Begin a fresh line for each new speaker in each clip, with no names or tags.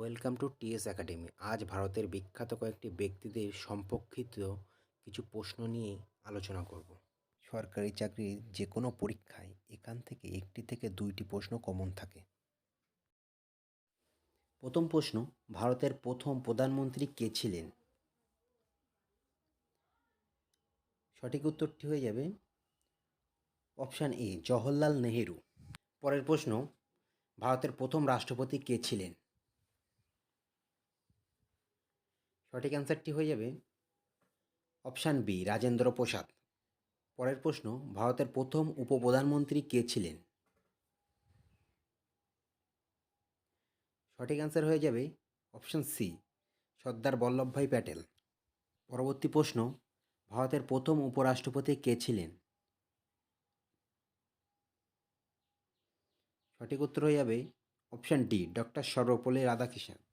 Welcome to T S academy আজ ভারতের বিখ্যাত কয়েকটি ব্যক্তিদের সম্পর্কিত কিছু প্রশ্ন নিয়ে আলোচনা করব। সরকারি চাকরির যে কোনো পরীক্ষায় এখান থেকে একটি থেকে দুইটি প্রশ্ন কমন থাকে। প্রথম প্রশ্ন, ভারতের প্রথম প্রধানমন্ত্রী কে ছিলেন? সঠিক উত্তরটি হয়ে যাবে অপশান এ, জওহরলাল নেহেরু। পরের প্রশ্ন, ভারতের প্রথম রাষ্ট্রপতি কে ছিলেন? সঠিক অ্যান্সারটি হয়ে যাবে অপশান বি, রাজেন্দ্র প্রসাদ। পরের প্রশ্ন, ভারতের প্রথম উপপ্রধানমন্ত্রী কে ছিলেন? সঠিক অ্যান্সার হয়ে যাবে অপশান সি, সর্দার বল্লভভাই প্যাটেল। পরবর্তী প্রশ্ন, ভারতের প্রথম উপরাষ্ট্রপতি কে ছিলেন? সঠিক উত্তর হয়ে যাবে option D, doctor Sarvepalli Radhakrishnan.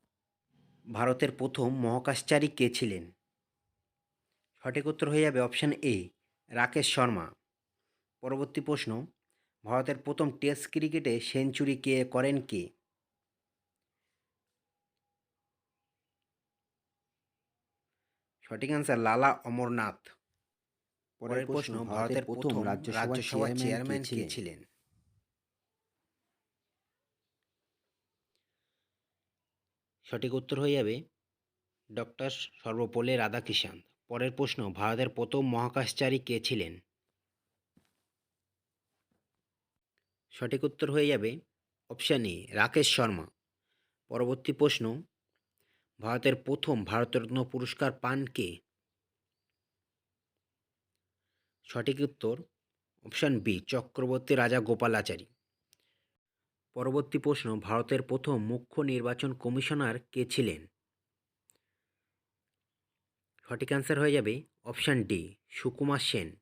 ভারতের প্রথম মহাকাশচারী কে ছিলেন? সঠিক উত্তর হয়ে যাবে অপশান এ রাকেশ শর্মা। পরবর্তী প্রশ্ন ভারতের প্রথম টেস্ট ক্রিকেটে সেঞ্চুরি কে করেন কে? সঠিক অ্যান্সার লালা অমরনাথ। পরের প্রশ্ন ভারতের প্রথম রাজ্যসভার চেয়ারম্যান কে ছিলেন? সঠিক উত্তর হয়ে যাবে ডক্টর সর্বপল্লী রাধাকৃষ্ণন পরের প্রশ্ন, ভারতের প্রথম মহাকাশচারী কে ছিলেন? সঠিক উত্তর হয়ে যাবে অপশান এ, রাকেশ শর্মা। পরবর্তী প্রশ্ন, ভারতের প্রথম ভারতরত্ন পুরস্কার পান কে? সঠিক উত্তর অপশান বি, চক্রবর্তী রাজা গোপালাচারী। পরবর্তী প্রশ্ন, ভারতের প্রথম মুখ্য নির্বাচন কমিশনার কে ছিলেন? সঠিক অ্যান্সার হয়ে যাবে অপশান ডি সুকুমার সেন।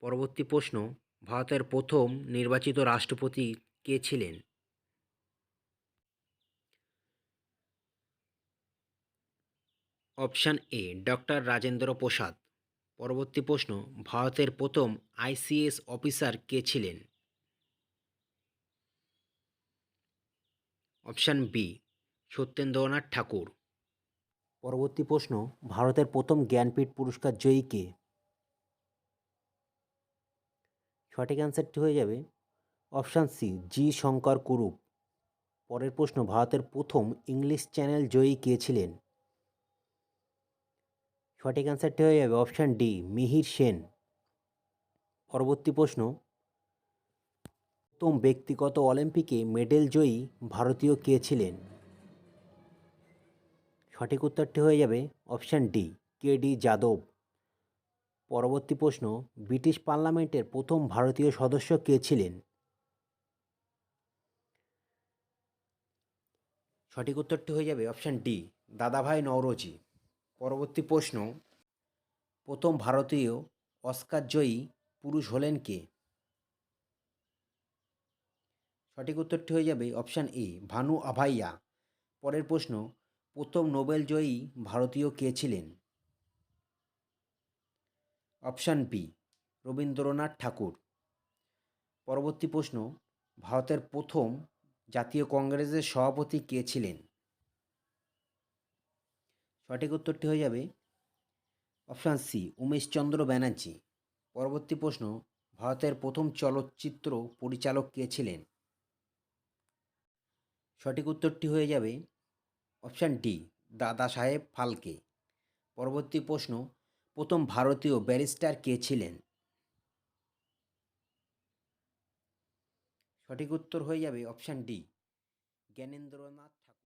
পরবর্তী প্রশ্ন, ভারতের প্রথম নির্বাচিত রাষ্ট্রপতি কে ছিলেন? Option A doctor Rajendra Prasad. পরবর্তী প্রশ্ন, ভারতের প্রথম আইসিএস অফিসার কে ছিলেন? Option B, Satyendranath Tagore. পরবর্তী প্রশ্ন, ভারতের প্রথম জ্ঞানপীঠ পুরস্কার জয়ী কে? সঠিক অ্যান্সারটি হয়ে যাবে option C, G Shankar Kurup. পরের প্রশ্ন, ভারতের প্রথম ইংলিশ চ্যানেল জয়ী কে ছিলেন? সঠিক অ্যান্সারটি হয়ে যাবে অপশান ডি, মিহির সেন। পরবর্তী প্রশ্ন প্রথম ব্যক্তিগত অলিম্পিকে মেডেল জয়ী ভারতীয় কে ছিলেন? সঠিক উত্তরটি হয়ে যাবে অপশান ডি, কে ডি যাদব। পরবর্তী প্রশ্ন, ব্রিটিশ পার্লামেন্টের প্রথম ভারতীয় সদস্য কে ছিলেন? সঠিক উত্তরটি হয়ে যাবে অপশান ডি, দাদাভাই নওরোজি। পরবর্তী প্রশ্ন, প্রথম ভারতীয় অস্কার জয়ী পুরুষ হলেন কে? সঠিক উত্তরটি হয়ে যাবে অপশান এ, ভানু আভাইয়া। পরের প্রশ্ন, প্রথম নোবেল জয়ী ভারতীয় কে ছিলেন? Option B, Rabindranath Tagore. পরবর্তী প্রশ্ন, ভারতের প্রথম জাতীয় কংগ্রেসের সভাপতি কে ছিলেন? সঠিক উত্তরটি হয়ে যাবে অপশান সি, উমেশচন্দ্র ব্যানার্জি। পরবর্তী প্রশ্ন, ভারতের প্রথম চলচ্চিত্র পরিচালক কে ছিলেন? সঠিক উত্তরটি হয়ে যাবে অপশান ডি, দাদা সাহেব ফালকে। পরবর্তী প্রশ্ন, প্রথম ভারতীয় ব্যারিস্টার কে ছিলেন? সঠিক উত্তর হয়ে যাবে অপশান ডি, জ্ঞানেন্দ্রনাথ